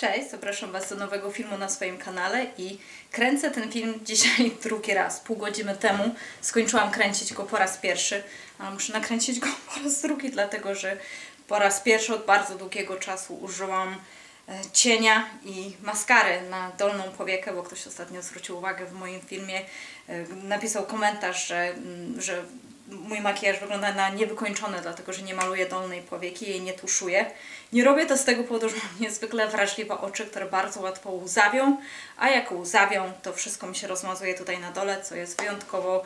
Cześć, zapraszam Was do nowego filmu na swoim kanale i kręcę ten film dzisiaj drugi raz. Pół godziny temu skończyłam kręcić go po raz pierwszy, a muszę nakręcić go po raz drugi, dlatego że po raz pierwszy od bardzo długiego czasu użyłam e, cienia i maskary na dolną powiekę, bo ktoś ostatnio zwrócił uwagę w moim filmie, e, napisał komentarz, że, mm, że mój makijaż wygląda na niewykończony, dlatego że nie maluję dolnej powieki, jej nie tuszuję. Nie robię to z tego powodu, że mam niezwykle wrażliwe oczy, które bardzo łatwo łzawią, a jak łzawią, to wszystko mi się rozmazuje tutaj na dole, co jest wyjątkowo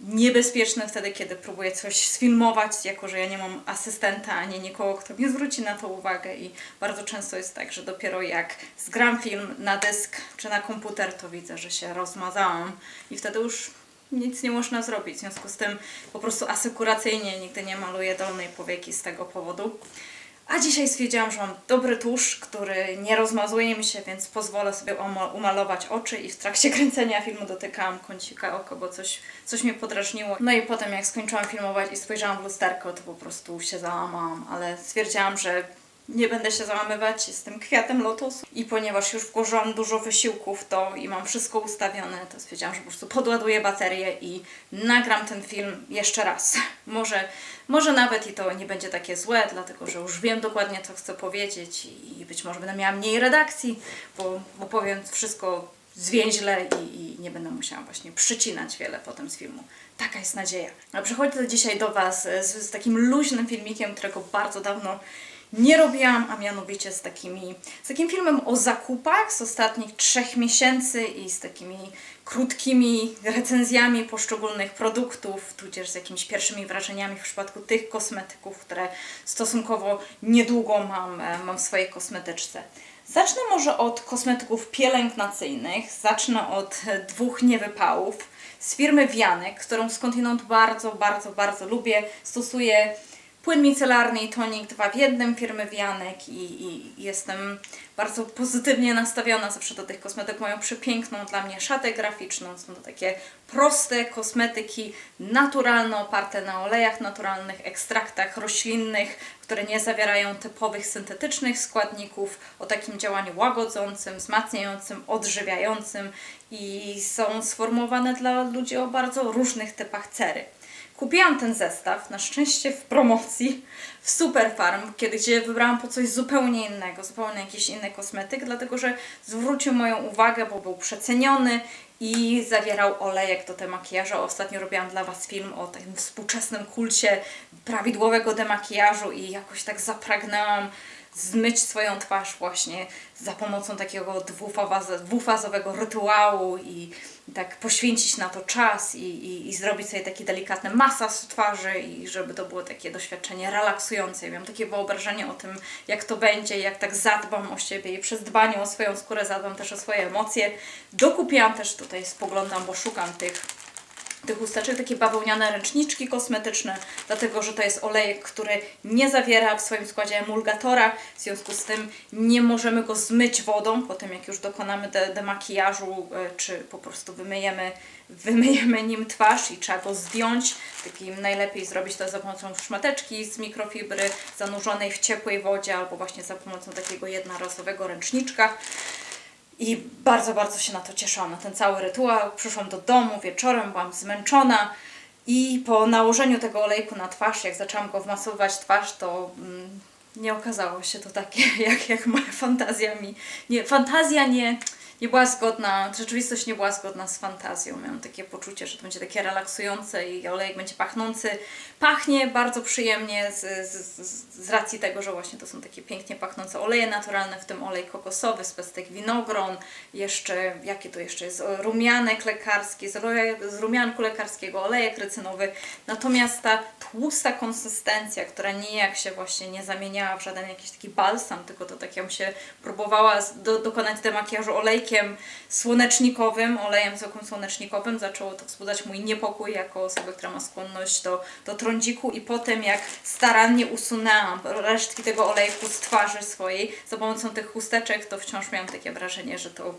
niebezpieczne wtedy, kiedy próbuję coś sfilmować, jako że ja nie mam asystenta ani nikogo, kto mi zwróci na to uwagę i bardzo często jest tak, że dopiero jak zgram film na dysk czy na komputer, to widzę, że się rozmazałam i wtedy już nic nie można zrobić. W związku z tym po prostu asekuracyjnie nigdy nie maluję dolnej powieki z tego powodu. A dzisiaj stwierdziłam, że mam dobry tusz, który nie rozmazuje mi się, więc pozwolę sobie umalować oczy i w trakcie kręcenia filmu dotykałam kącika oka, bo coś, coś mnie podrażniło. No i potem jak skończyłam filmować i spojrzałam w lusterko, to po prostu się załamałam, ale stwierdziłam, że nie będę się załamywać, jestem kwiatem lotosu i ponieważ już włożyłam dużo wysiłku w to i mam wszystko ustawione, to stwierdziłam, że po prostu podładuję baterię i nagram ten film jeszcze raz. Może, może nawet i to nie będzie takie złe, dlatego że już wiem dokładnie, co chcę powiedzieć i być może będę miała mniej redakcji, bo, bo powiem wszystko zwięźle i, i nie będę musiała właśnie przycinać wiele potem z filmu. Taka jest nadzieja. A przychodzę dzisiaj do Was z, z takim luźnym filmikiem, którego bardzo dawno nie robiłam, a mianowicie z, takimi, z takim filmem o zakupach z ostatnich trzech miesięcy i z takimi krótkimi recenzjami poszczególnych produktów, tudzież z jakimiś pierwszymi wrażeniami w przypadku tych kosmetyków, które stosunkowo niedługo mam, e, mam w swojej kosmetyczce. Zacznę może od kosmetyków pielęgnacyjnych, zacznę od e, dwóch niewypałów z firmy Wianek, którą skądinąd bardzo, bardzo, bardzo lubię. Stosuję płyn micelarny i tonik dwa w jednym firmy Wianek i, i jestem bardzo pozytywnie nastawiona zawsze do tych kosmetyków. Mają przepiękną dla mnie szatę graficzną, są to takie proste kosmetyki naturalne, oparte na olejach naturalnych, ekstraktach roślinnych, które nie zawierają typowych syntetycznych składników, o takim działaniu łagodzącym, wzmacniającym, odżywiającym i są sformułowane dla ludzi o bardzo różnych typach cery. Kupiłam ten zestaw, na szczęście w promocji w Superfarm, kiedy gdzie wybrałam po coś zupełnie innego, zupełnie jakiś inny kosmetyk, dlatego że zwrócił moją uwagę, bo był przeceniony i zawierał olejek do demakijażu. Ostatnio robiłam dla Was film o takim współczesnym kulcie prawidłowego demakijażu i jakoś tak zapragnęłam zmyć swoją twarz właśnie za pomocą takiego dwufaz- dwufazowego rytuału i tak poświęcić na to czas i, i, i zrobić sobie taki delikatny masaż twarzy i żeby to było takie doświadczenie relaksujące. Ja miałam takie wyobrażenie o tym, jak to będzie, jak tak zadbam o siebie i przez dbanie o swoją skórę zadbam też o swoje emocje. Dokupiłam też tutaj, spoglądam, bo szukam tych tych chusteczek, takie bawełniane ręczniczki kosmetyczne, dlatego że to jest olejek, który nie zawiera w swoim składzie emulgatora, w związku z tym nie możemy go zmyć wodą, po tym jak już dokonamy de- demakijażu, e, czy po prostu wymyjemy, wymyjemy nim twarz i trzeba go zdjąć. Takim najlepiej zrobić to za pomocą szmateczki z mikrofibry zanurzonej w ciepłej wodzie, albo właśnie za pomocą takiego jednorazowego ręczniczka. I bardzo, bardzo się na to cieszyłam, na ten cały rytuał. Przyszłam do domu wieczorem, byłam zmęczona i po nałożeniu tego olejku na twarz, jak zaczęłam go wmasowywać twarz, to mm, nie okazało się to takie, jak, jak moja fantazja mi... Nie, fantazja nie, nie była zgodna, rzeczywistość nie była zgodna z fantazją. Miałam takie poczucie, że to będzie takie relaksujące i olejek będzie pachnący. Pachnie bardzo przyjemnie z, z, z, racji tego, że właśnie to są takie pięknie pachnące oleje naturalne, w tym olej kokosowy z pestek winogron, jeszcze, jakie to jeszcze jest, rumianek lekarski, z, z rumianku lekarskiego, olejek rycynowy. Natomiast ta tłusta konsystencja, która nijak się właśnie nie zamieniała w żaden jakiś taki balsam, tylko to tak bym się próbowała do, dokonać demakijażu olejkiem słonecznikowym, olejem zwykłym słonecznikowym. Zaczęło to wzbudzać mój niepokój jako osoby, która ma skłonność do, do trądziku i potem jak starannie usunęłam resztki tego olejku z twarzy swojej za pomocą tych chusteczek, to wciąż miałam takie wrażenie, że to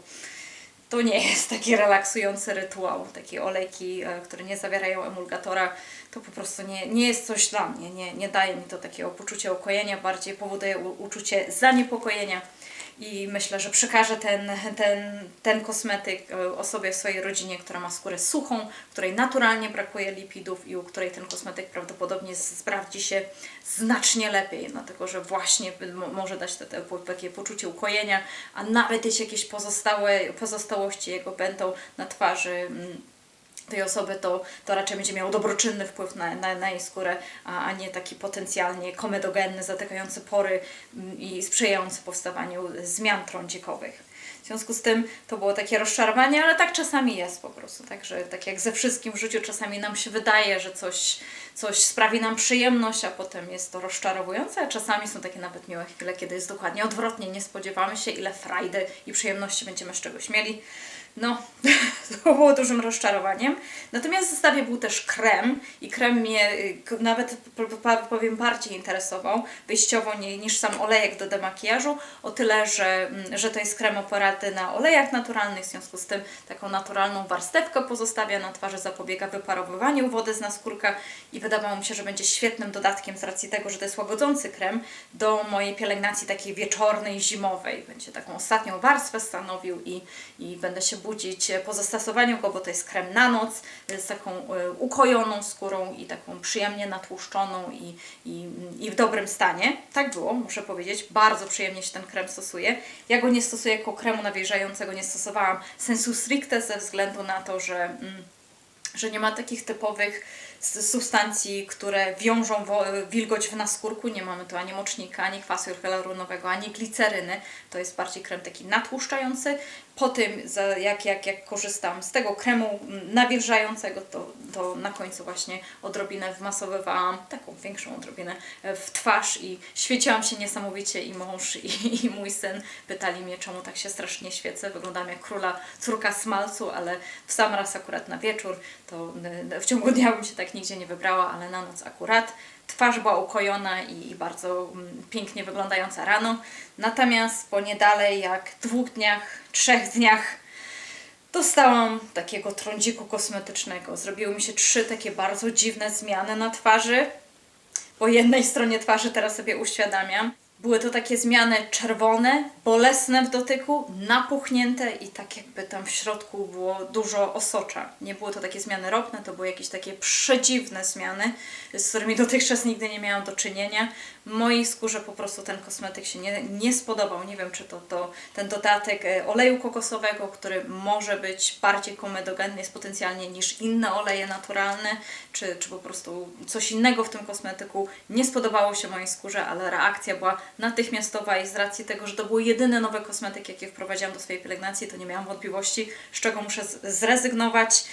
to nie jest taki relaksujący rytuał. Takie olejki, e, które nie zawierają emulgatora, to po prostu nie, nie jest coś dla mnie. Nie, nie daje mi to takiego poczucia ukojenia, bardziej powoduje u, uczucie zaniepokojenia. I myślę, że przekażę ten, ten, ten kosmetyk e, osobie w swojej rodzinie, która ma skórę suchą, której naturalnie brakuje lipidów i u której ten kosmetyk prawdopodobnie sprawdzi się znacznie lepiej, dlatego że właśnie mo- może dać te, te, takie poczucie ukojenia, a nawet jeśli jakieś pozostałe pozostałości jego będą na twarzy mm, tej osoby, to, to raczej będzie miało dobroczynny wpływ na, na, na jej skórę, a, a nie taki potencjalnie komedogenny, zatykający pory mm, i sprzyjający powstawaniu zmian trądzikowych. W związku z tym to było takie rozczarowanie, ale tak czasami jest po prostu. Także tak jak ze wszystkim w życiu, czasami nam się wydaje, że coś, coś sprawi nam przyjemność, a potem jest to rozczarowujące, a czasami są takie nawet miłe chwile, kiedy jest dokładnie odwrotnie. Nie spodziewamy się, ile frajdy i przyjemności będziemy z czegoś mieli. No, to było dużym rozczarowaniem. Natomiast w zestawie był też krem i krem mnie y, nawet powiem bardziej interesował wyjściowo niż sam olejek do demakijażu, o tyle, że, mm, że to jest krem oparty na olejach naturalnych, w związku z tym taką naturalną warstewkę pozostawia na twarzy, zapobiega wyparowywaniu wody z naskórka i wydawało mi się, że będzie świetnym dodatkiem z racji tego, że to jest łagodzący krem do mojej pielęgnacji takiej wieczornej, zimowej. Będzie taką ostatnią warstwę stanowił i, i będę się budzić e, po zastosowaniu go, bo to jest krem na noc z taką e, ukojoną skórą i taką przyjemnie natłuszczoną i, i, i w dobrym stanie. Tak było, muszę powiedzieć. Bardzo przyjemnie się ten krem stosuje. Ja go nie stosuję jako kremu nawilżającego, nie stosowałam sensu stricte ze względu na to, że... Mm, że nie ma takich typowych substancji, które wiążą wilgoć w naskórku. Nie mamy tu ani mocznika, ani kwasu hialuronowego, ani gliceryny. To jest bardziej krem taki natłuszczający. Po tym, jak, jak, jak korzystam z tego kremu nawilżającego, to, to na końcu właśnie odrobinę wmasowywałam, taką większą odrobinę e, w twarz i świeciłam się niesamowicie i mąż i, i mój syn pytali mnie, czemu tak się strasznie świecę. Wyglądam jak króla, córka smalcu, ale w sam raz akurat na wieczór, to y, w ciągu dnia bym się tak nigdzie nie wybrała, ale na noc akurat. Twarz była ukojona i, bardzo mm, pięknie wyglądająca rano. Natomiast po nie dalej jak dwóch dniach, trzech dniach dostałam takiego trądziku kosmetycznego. Zrobiły mi się trzy takie bardzo dziwne zmiany na twarzy. Po jednej stronie twarzy teraz sobie uświadamiam. Były to takie zmiany czerwone, bolesne w dotyku, napuchnięte i tak jakby tam w środku było dużo osocza. Nie były to takie zmiany ropne, to były jakieś takie przedziwne zmiany, z którymi dotychczas nigdy nie miałam do czynienia. Mojej skórze po prostu ten kosmetyk się nie, nie spodobał. Nie wiem, czy to, to ten dodatek e, oleju kokosowego, który może być bardziej komedogenny jest potencjalnie niż inne oleje naturalne, czy, czy po prostu coś innego w tym kosmetyku nie spodobało się mojej skórze, ale reakcja była natychmiastowa i z racji tego, że to był jedyny nowy kosmetyk, jaki wprowadziłam do swojej pielęgnacji, to nie miałam wątpliwości, z czego muszę zrezygnować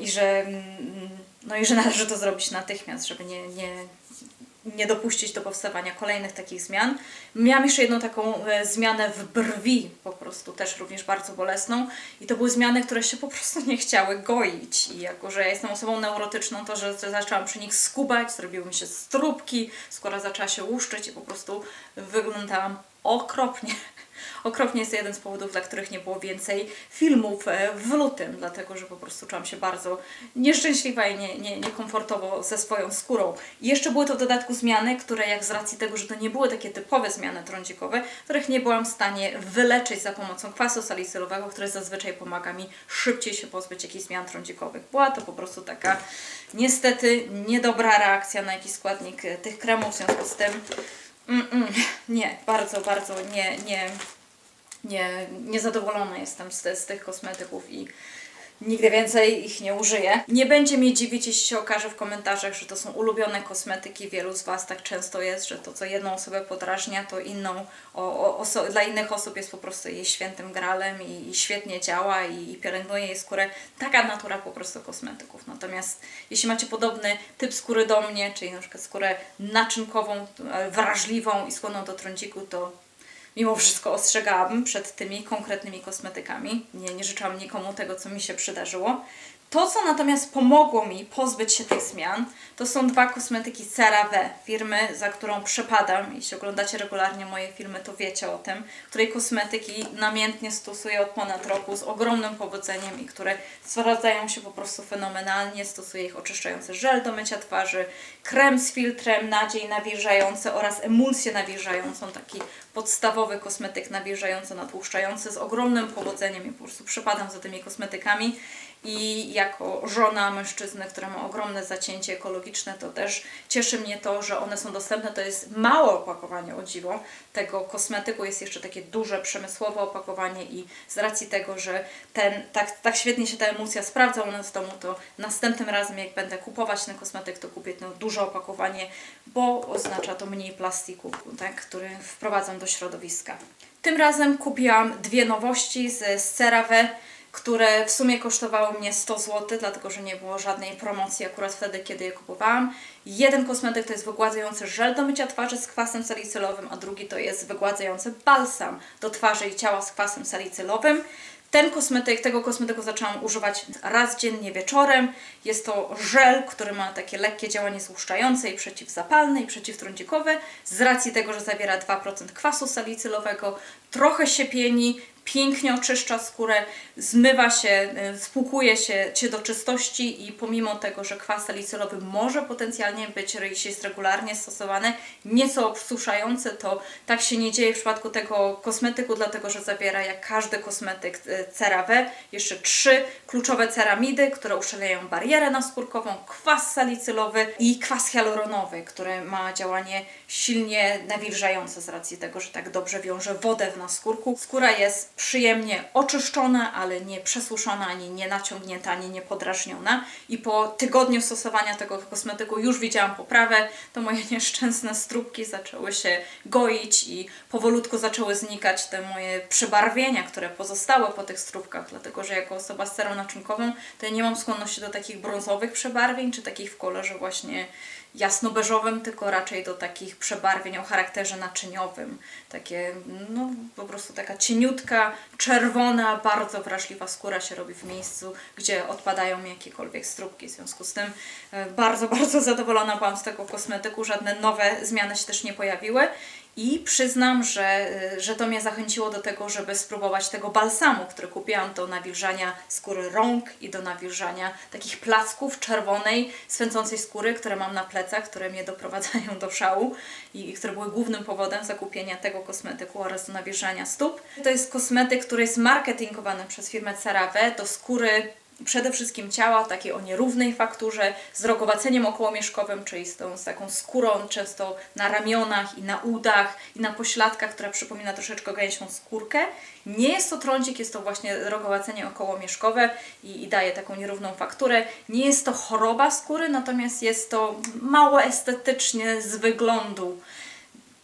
i że, mm, no i że należy to zrobić natychmiast, żeby nie, nie, nie dopuścić do powstawania kolejnych takich zmian. Miałam jeszcze jedną taką e, zmianę w brwi, po prostu też również bardzo bolesną i to były zmiany, które się po prostu nie chciały goić i jako, że ja jestem osobą neurotyczną, to, że zaczęłam przy nich skubać, zrobiły mi się strupki, skóra zaczęła się łuszczyć i po prostu wyglądałam okropnie. Okropnie jest to jeden z powodów, dla których nie było więcej filmów e, w lutym, dlatego że po prostu czułam się bardzo nieszczęśliwa i nie, nie, niekomfortowo ze swoją skórą. I jeszcze były to w dodatku zmiany, które jak z racji tego, że to nie były takie typowe zmiany trądzikowe, których nie byłam w stanie wyleczyć za pomocą kwasu salicylowego, który zazwyczaj pomaga mi szybciej się pozbyć jakichś zmian trądzikowych. Była to po prostu taka niestety niedobra reakcja na jakiś składnik e, tych kremów, w związku z tym mm, mm, nie, bardzo, bardzo nie, nie, nie, niezadowolona jestem z, z tych kosmetyków i nigdy więcej ich nie użyję. Nie będzie mnie dziwić, jeśli się okaże w komentarzach, że to są ulubione kosmetyki. Wielu z Was tak często jest, że to, co jedną osobę podrażnia, to inną, o, o, dla innych osób jest po prostu jej świętym gralem i, i świetnie działa i, i pielęgnuje jej skórę. Taka natura po prostu kosmetyków. Natomiast jeśli macie podobny typ skóry do mnie, czyli na przykład skórę naczynkową, e, wrażliwą i skłonną do trądziku, to mimo wszystko ostrzegałabym przed tymi konkretnymi kosmetykami. Nie, nie życzyłam nikomu tego, co mi się przydarzyło. To, co natomiast pomogło mi pozbyć się tych zmian, to są dwa kosmetyki CeraVe, firmy, za którą przepadam. Jeśli oglądacie regularnie moje filmy, to wiecie o tym, której kosmetyki namiętnie stosuję od ponad roku z ogromnym powodzeniem i które sprawdzają się po prostu fenomenalnie. Stosuję ich oczyszczający żel do mycia twarzy, krem z filtrem, nadziej nawilżający oraz emulsję nawilżającą, taki podstawowy kosmetyk nawilżający, natłuszczający z ogromnym powodzeniem i po prostu przepadam za tymi kosmetykami i jako żona mężczyzny, który ma ogromne zacięcie ekologiczne, to też cieszy mnie to, że one są dostępne. To jest małe opakowanie, o dziwo, tego kosmetyku. Jest jeszcze takie duże, przemysłowe opakowanie i z racji tego, że ten, tak, tak świetnie się ta emulsja sprawdza u nas w domu, to następnym razem jak będę kupować ten kosmetyk, to kupię to duże opakowanie, bo oznacza to mniej plastiku, tak, który wprowadzam do środowiska. Tym razem kupiłam dwie nowości z, CeraVe które w sumie kosztowały mnie 100 zł, dlatego że nie było żadnej promocji akurat wtedy, kiedy je kupowałam. Jeden kosmetyk to jest wygładzający żel do mycia twarzy z kwasem salicylowym, a drugi to jest wygładzający balsam do twarzy i ciała z kwasem salicylowym. Ten kosmetyk, tego kosmetyku zaczęłam używać raz dziennie wieczorem. Jest to żel, który ma takie lekkie działanie złuszczające i przeciwzapalne i przeciwtrądzikowe. Z racji tego, że zawiera 2% kwasu salicylowego, trochę się pieni, pięknie oczyszcza skórę, zmywa się, y, spłukuje się, się do czystości i pomimo tego, że kwas salicylowy może potencjalnie być, jeśli jest regularnie stosowany, nieco obsuszający, to tak się nie dzieje w przypadku tego kosmetyku, dlatego że zawiera jak każdy kosmetyk y, CeraVe jeszcze trzy kluczowe ceramidy, które uszczelniają barierę naskórkową, kwas salicylowy i kwas hialuronowy, który ma działanie silnie nawilżające z racji tego, że tak dobrze wiąże wodę w naskórku. Skóra jest przyjemnie oczyszczona, ale nie przesuszona, ani nie naciągnięta, ani nie podrażniona. I po tygodniu stosowania tego kosmetyku już widziałam poprawę. To moje nieszczęsne stróbki zaczęły się goić i powolutku zaczęły znikać te moje przebarwienia, które pozostały po tych stróbkach, dlatego że jako osoba z cerą naczynkową to ja nie mam skłonności do takich brązowych przebarwień, czy takich w kolorze właśnie jasno-beżowym, tylko raczej do takich przebarwień o charakterze naczyniowym. Takie, no po prostu taka cieniutka, czerwona, bardzo wrażliwa skóra się robi w miejscu, gdzie odpadają mi jakiekolwiek stróbki. W związku z tym e, bardzo, bardzo zadowolona byłam z tego kosmetyku. Żadne nowe zmiany się też nie pojawiły. I przyznam, że, y, że to mnie zachęciło do tego, żeby spróbować tego balsamu, który kupiłam do nawilżania skóry rąk i do nawilżania takich placków czerwonej, swędzącej skóry, które mam na plecach, które mnie doprowadzają do szału i, i które były głównym powodem zakupienia tego kosmetyku oraz do nawilżania stóp. To jest kosmetyk, który jest marketingowany przez firmę CeraVe do skóry przede wszystkim ciała takiej o nierównej fakturze, z rogowaceniem okołomieszkowym, czyli z, tą, z taką skórą często na ramionach i na udach i na pośladkach, która przypomina troszeczkę gęsią skórkę. Nie jest to trądzik, jest to właśnie rogowacenie okołomieszkowe i, i daje taką nierówną fakturę. Nie jest to choroba skóry, natomiast jest to mało estetycznie z wyglądu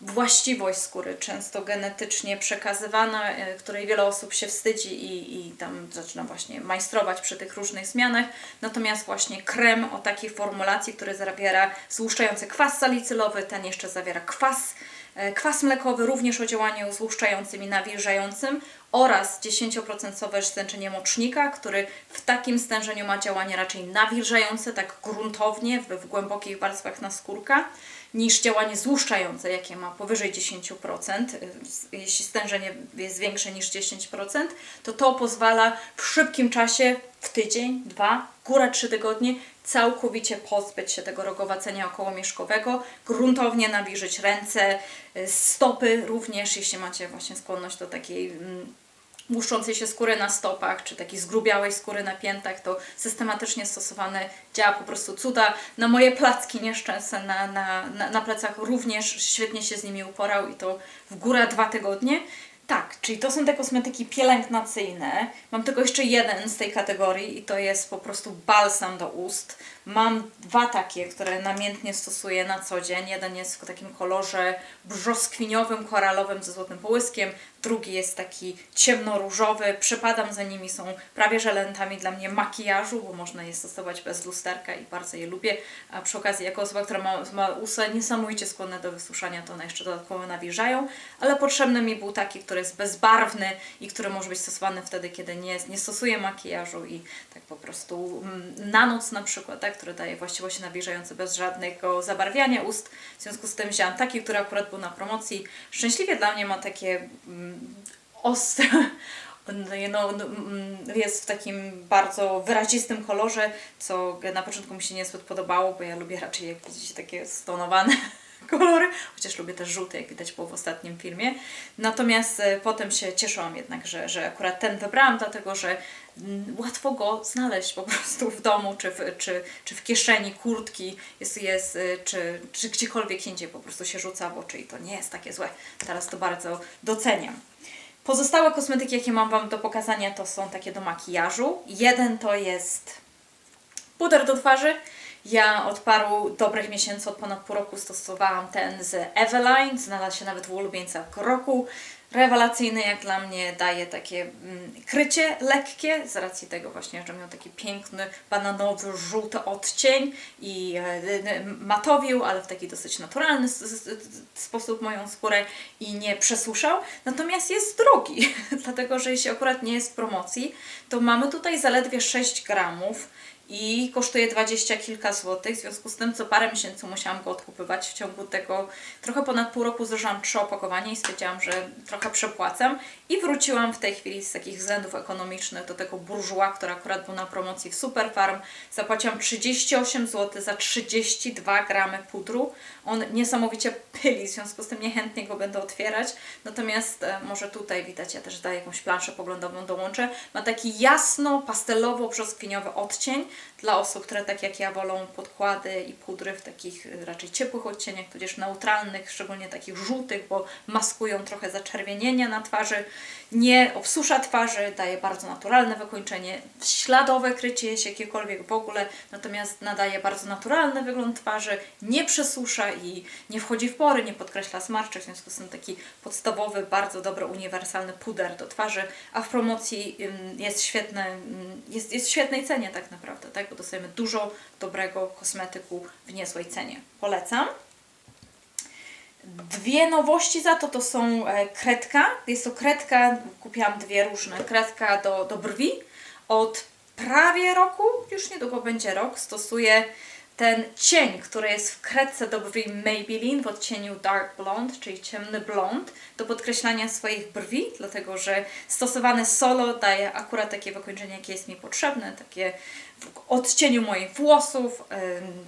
właściwość skóry, często genetycznie przekazywana, e, której wiele osób się wstydzi i, i tam zaczyna właśnie majstrować przy tych różnych zmianach. Natomiast właśnie krem o takiej formulacji, który zawiera złuszczający kwas salicylowy, ten jeszcze zawiera kwas, e, kwas mlekowy, również o działaniu złuszczającym i nawilżającym oraz 10% stęczenie mocznika, który w takim stężeniu ma działanie raczej nawilżające, tak gruntownie, w, w głębokich warstwach naskórka niż działanie złuszczające, jakie ma powyżej 10%. Jeśli stężenie jest większe niż 10%, to to pozwala w szybkim czasie, w tydzień, dwa, góra trzy tygodnie, całkowicie pozbyć się tego rogowacenia okołomieszkowego, gruntownie nawilżyć ręce, stopy również, jeśli macie właśnie skłonność do takiej błyszczącej się skóry na stopach, czy takiej zgrubiałej skóry na piętach, to systematycznie stosowane działa po prostu cuda. Na moje placki nieszczęsne na, na, na, na plecach również świetnie się z nimi uporał i to w górę dwa tygodnie. Tak, czyli to są te kosmetyki pielęgnacyjne. Mam tylko jeszcze jeden z tej kategorii i to jest po prostu balsam do ust. Mam dwa takie, które namiętnie stosuję na co dzień. Jeden jest w takim kolorze brzoskwiniowym, koralowym ze złotym połyskiem. Drugi jest taki ciemnoróżowy, przepadam za nimi, są prawie że elementami dla mnie makijażu, bo można je stosować bez lusterka i bardzo je lubię, a przy okazji jako osoba, która ma, ma usta niesamowicie skłonne do wysuszania, to one jeszcze dodatkowo nawilżają, ale potrzebny mi był taki, który jest bezbarwny i który może być stosowany wtedy, kiedy nie, nie stosuję makijażu i tak po prostu mm, na noc na przykład, tak, który daje właściwości nawilżające bez żadnego zabarwiania ust. W związku z tym wzięłam taki, który akurat był na promocji. Szczęśliwie dla mnie ma takie ostre, no, mm, jest w takim bardzo wyrazistym kolorze, co na początku mi się niezbyt podobało, bo ja lubię raczej, jak widzicie, takie stonowane kolory, chociaż lubię też żółty, jak widać było w ostatnim filmie. Natomiast e, potem się cieszyłam jednak, że, że akurat ten wybrałam, dlatego że mm, łatwo go znaleźć po prostu w domu, czy w, czy, czy w kieszeni kurtki, jest, jest, e, czy, czy gdziekolwiek indziej po prostu się rzuca w oczy i to nie jest takie złe. Teraz to bardzo doceniam. Pozostałe kosmetyki, jakie mam Wam do pokazania, to są takie do makijażu. Jeden to jest puder do twarzy. Ja od paru dobrych miesięcy, od ponad pół roku stosowałam ten z Eveline. Znalazł się nawet w ulubieńcach roku. Rewelacyjny jak dla mnie, daje takie mm, krycie lekkie, z racji tego właśnie, że miał taki piękny, bananowy, żółty odcień i e, e, matowił, ale w taki dosyć naturalny sposób moją skórę i nie przesuszał. Natomiast jest drogi, dlatego że jeśli akurat nie jest w promocji, to mamy tutaj zaledwie 6 gramów i kosztuje 20 kilka złotych, w związku z tym co parę miesięcy musiałam go odkupywać. W ciągu tego trochę ponad pół roku zużyłam trzy opakowania i stwierdziłam, że trochę przepłacam i wróciłam w tej chwili z takich względów ekonomicznych do tego burżuła, który akurat był na promocji w Superfarm. Zapłaciłam 38 zł za 32 gramy pudru. On niesamowicie pyli, w związku z tym niechętnie go będę otwierać. Natomiast e, może tutaj widać, ja też daję jakąś planszę poglądową dołączę. Ma taki jasno, pastelowo-brzoskwiniowy odcień dla osób, które tak jak ja wolą podkłady i pudry w takich e, raczej ciepłych odcieniach, tudzież neutralnych, szczególnie takich żółtych, bo maskują trochę zaczerwienienia na twarzy. Nie obsusza twarzy, daje bardzo naturalne wykończenie, śladowe krycie jest jakiekolwiek w ogóle, natomiast nadaje bardzo naturalny wygląd twarzy, nie przesusza i nie wchodzi w pory, nie podkreśla smarczy, w związku z tym taki podstawowy, bardzo dobry, uniwersalny puder do twarzy, a w promocji jest świetny, ym, jest, jest w świetnej cenie tak naprawdę, tak? bo dostajemy dużo dobrego kosmetyku w niezłej cenie. Polecam. Dwie nowości za to to są e, kredka. Jest to kredka, kupiłam dwie różne. Kredka do, do brwi. Od prawie roku, już niedługo będzie rok, stosuję ten cień, który jest w kredce do brwi Maybelline w odcieniu Dark Blonde, czyli ciemny blond, do podkreślania swoich brwi, dlatego że stosowane solo daje akurat takie wykończenie, jakie jest mi potrzebne, takie odcieniu moich włosów. Ym,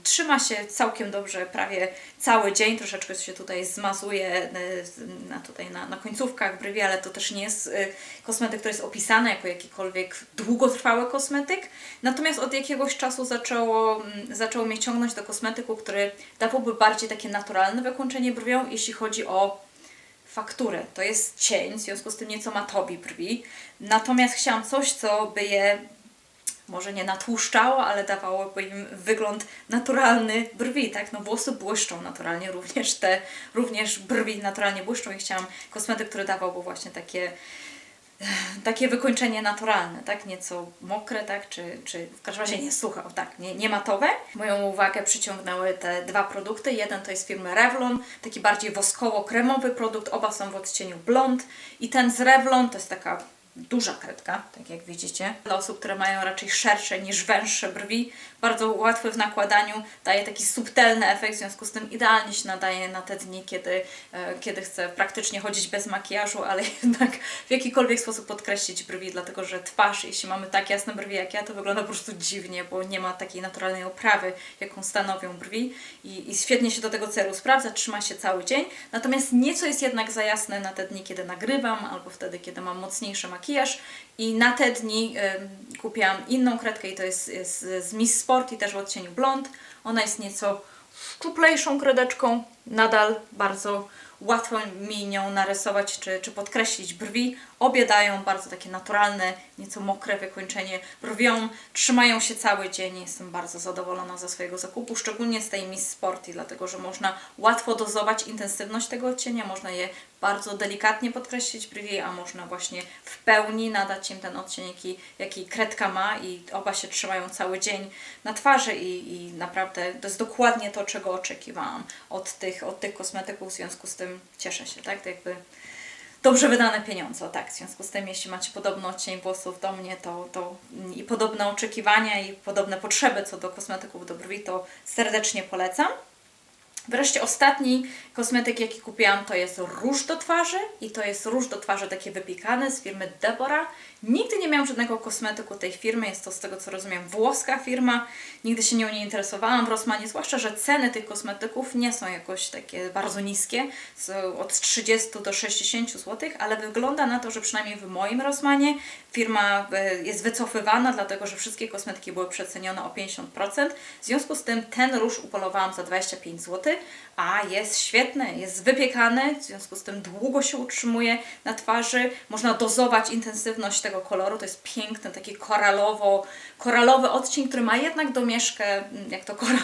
trzyma się całkiem dobrze prawie cały dzień. Troszeczkę się tutaj zmazuje z- na, tutaj na, na końcówkach brwi, ale to też nie jest y, kosmetyk, który jest opisany jako jakikolwiek długotrwały kosmetyk. Natomiast od jakiegoś czasu zaczęło, mm, zaczęło mnie ciągnąć do kosmetyku, który dawałby bardziej takie naturalne wykończenie brwią, jeśli chodzi o fakturę. To jest cień, w związku z tym nieco matowi brwi. Natomiast chciałam coś, co by je może nie natłuszczało, ale dawałoby im wygląd naturalny brwi, tak? No włosy błyszczą naturalnie, również te, również brwi naturalnie błyszczą i chciałam kosmetyk, który dawałby właśnie takie takie wykończenie naturalne, tak? Nieco mokre, tak? Czy, czy w każdym razie nie suche, o tak, nie, nie matowe. Moją uwagę przyciągnęły te dwa produkty. Jeden to jest firmy Revlon, taki bardziej woskowo-kremowy produkt, oba są w odcieniu blond i ten z Revlon to jest taka duża kredka, tak jak widzicie. Dla osób, które mają raczej szersze niż węższe brwi, bardzo łatwy w nakładaniu, daje taki subtelny efekt, w związku z tym idealnie się nadaje na te dni, kiedy, e, kiedy chcę praktycznie chodzić bez makijażu, ale jednak w jakikolwiek sposób podkreślić brwi, dlatego że twarz, jeśli mamy tak jasne brwi jak ja, to wygląda po prostu dziwnie, bo nie ma takiej naturalnej oprawy, jaką stanowią brwi. I, i świetnie się do tego celu sprawdza, trzyma się cały dzień, natomiast nieco jest jednak za jasne na te dni, kiedy nagrywam, albo wtedy, kiedy mam mocniejszy makijaż. I na te dni em, kupiłam inną kredkę i to jest, jest z Miss Sport i też w odcieniu blond. Ona jest nieco szczuplejszą kredeczką, nadal bardzo łatwo mi nią narysować czy, czy podkreślić brwi. Obie dają bardzo takie naturalne, nieco mokre wykończenie brwią. Trzymają się cały dzień. Jestem bardzo zadowolona ze swojego zakupu, szczególnie z tej Miss Sporty, dlatego że można łatwo dozować intensywność tego odcienia, można je bardzo delikatnie podkreślić brwi, a można właśnie w pełni nadać im ten odcień, jaki, jaki kredka ma i oba się trzymają cały dzień na twarzy i, i naprawdę to jest dokładnie to, czego oczekiwałam od tych, od tych kosmetyków, w związku z tym cieszę się, tak, to jakby dobrze wydane pieniądze, tak, w związku z tym jeśli macie podobny odcień włosów do mnie, to, to i podobne oczekiwania i podobne potrzeby co do kosmetyków do brwi, to serdecznie polecam. Wreszcie ostatni kosmetyk, jaki kupiłam, to jest róż do twarzy i to jest róż do twarzy takie wypikane z firmy Deborah. Nigdy nie miałam żadnego kosmetyku tej firmy, jest to z tego co rozumiem włoska firma. Nigdy się nią nie interesowałam w Rossmanie, zwłaszcza, że ceny tych kosmetyków nie są jakoś takie bardzo niskie, są od 30 do 60 zł, ale wygląda na to, że przynajmniej w moim Rossmanie firma e, jest wycofywana, dlatego że wszystkie kosmetyki były przecenione o 50%. W związku z tym ten róż upolowałam za 25 zł, a jest świetny, jest wypiekany, w związku z tym długo się utrzymuje na twarzy. Można dozować intensywność tego koloru, to jest piękny, taki koralowo, koralowy odcień, który ma jednak domieszkę, jak to koral,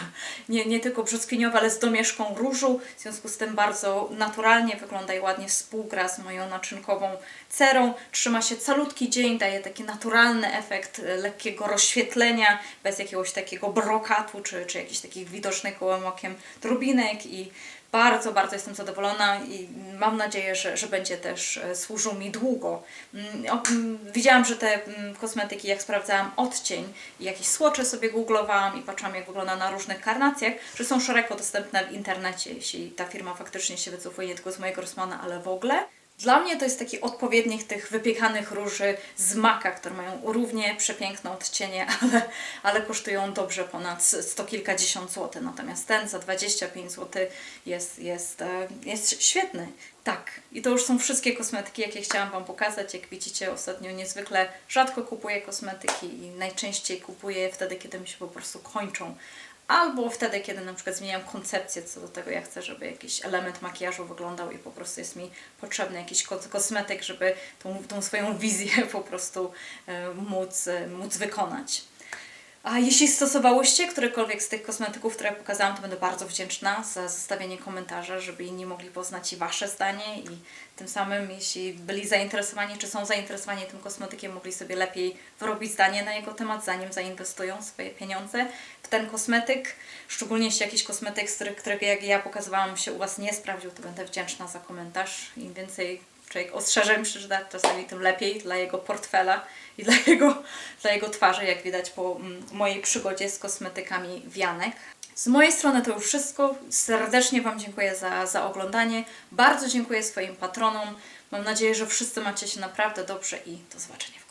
nie, nie tylko brzoskwiniowy, ale z domieszką różu, w związku z tym bardzo naturalnie wygląda i ładnie współgra z moją naczynkową cerą. Trzyma się calutki dzień, daje taki naturalny efekt e, lekkiego rozświetlenia, bez jakiegoś takiego brokatu, czy, czy jakichś takich widocznych gołym okiem drobinek i bardzo, bardzo jestem zadowolona i mam nadzieję, że, że będzie też e, służył mi długo. Mm, mm, Widziałam, że te mm, kosmetyki, jak sprawdzałam odcień i jakieś słocze sobie googlowałam i patrzyłam, jak wygląda na różnych karnacjach, że są szeroko dostępne w internecie, jeśli ta firma faktycznie się wycofuje nie tylko z mojego Rossmana, ale w ogóle. Dla mnie to jest taki odpowiednik tych wypiekanych róży z maka, które mają równie przepiękne odcienie, ale, ale kosztują dobrze ponad sto kilkadziesiąt złotych. Natomiast ten za 25 zł jest, jest, e, jest świetny. Tak, i to już są wszystkie kosmetyki, jakie chciałam Wam pokazać. Jak widzicie, ostatnio niezwykle rzadko kupuję kosmetyki i najczęściej kupuję wtedy, kiedy mi się po prostu kończą. Albo wtedy, kiedy na przykład zmieniam koncepcję co do tego, ja chcę, żeby jakiś element makijażu wyglądał i po prostu jest mi potrzebny jakiś ko- kosmetyk, żeby tą, tą swoją wizję po prostu e, móc, e, móc wykonać. A jeśli stosowałyście którekolwiek z tych kosmetyków, które pokazałam, to będę bardzo wdzięczna za zostawienie komentarza, żeby inni mogli poznać i Wasze zdanie i tym samym, jeśli byli zainteresowani, czy są zainteresowani tym kosmetykiem, mogli sobie lepiej wyrobić zdanie na jego temat, zanim zainwestują swoje pieniądze w ten kosmetyk. Szczególnie jeśli jakiś kosmetyk, z którego jak ja pokazywałam, się u Was nie sprawdził, to będę wdzięczna za komentarz. Im więcej człowiek ostrzeżeń przeczyta, czasami tym lepiej dla jego portfela i dla jego, dla jego twarzy, jak widać po mm, mojej przygodzie z kosmetykami Wianek. Z mojej strony to już wszystko. Serdecznie Wam dziękuję za, za oglądanie. Bardzo dziękuję swoim patronom. Mam nadzieję, że wszyscy macie się naprawdę dobrze i do zobaczenia